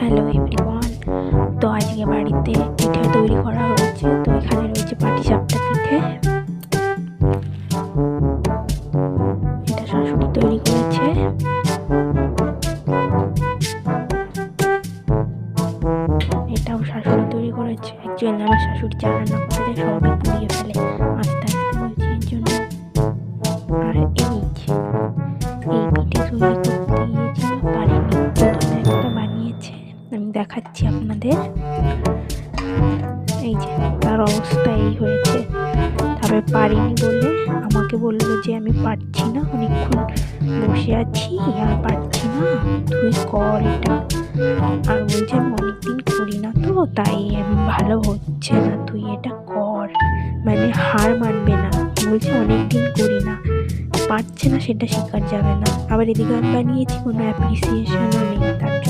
Hello everyone. তো আজকে বাড়িতে পিঠে তৈরি করা হয়েছে তো এখানে রয়েছে পাটিসাপটা পিঠে। এটা শাশুড়ি তৈরি করেছে। এটাও শাশুড়ি তৈরি করেছে। অ্যাকচুয়ালি আমার শাশুড়ি চা রান্না যায় সবই পুড়িয়ে ফেলে। আস্তে আস্তে বলছি এর জন্য। আর এই যে, এই পিঠে তৈরি করতে গিয়েছিল দেখাচ্ছি আপনাদের। এই যে, তার অবস্থা এই হয়েছে। তারপরে পারিনি বলে আমাকে বলল যে আমি পারছি না, অনেকক্ষণ বসে আছি, আর পারছি না। তুই কর এটা। আর বলছে আমি অনেকদিন করি না তো, তাই আমি ভালো হচ্ছে না, তুই এটা কর। মানে হার মানবে না। বলছে অনেকদিন করি না। পারছে না, সেটা শেখার যাবে না। আবার এদিকে আমি বানিয়েছি, কোনো অ্যাপ্রিসিয়েশনও নেই তার।